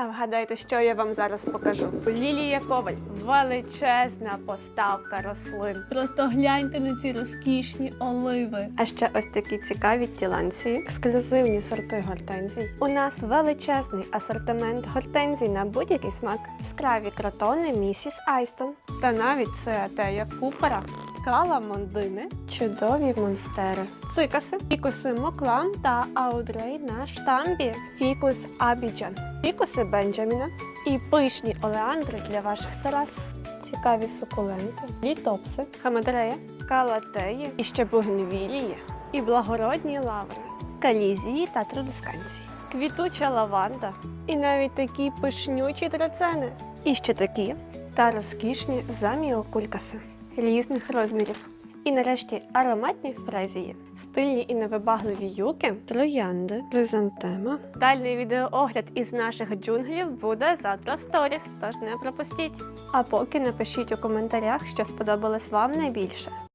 А вгадайте, що я вам зараз покажу. Лілія Коваль величезна поставка рослин. Просто гляньте на ці розкішні оливи. А ще ось такі цікаві тіланції, ексклюзивні сорти гортензій. У нас величезний асортимент гортензій на будь-який смак. Яскраві кротони місіс Айстон. Та навіть цеатея куфера. Каламондини, чудові монстери, цикаси, фікуси Моклам та Аудрей на штамбі, фікус Абіджан, фікуси Бенджаміна і пишні олеандри для ваших терас. Цікаві сукуленти, літопси, хамедрея, калатеї, і ще бугенвілії, і благородні лаври, калізії та трудисканції, квітуча лаванда, і навіть такі пишнючі драцени, і ще такі та розкішні заміокулькаси різних розмірів. І нарешті ароматні фрезії, стильні і невибагливі юки, троянди, хризантема. Дальний відеоогляд із наших джунглів буде завтра в сторіс, тож не пропустіть. А поки напишіть у коментарях, що сподобалось вам найбільше.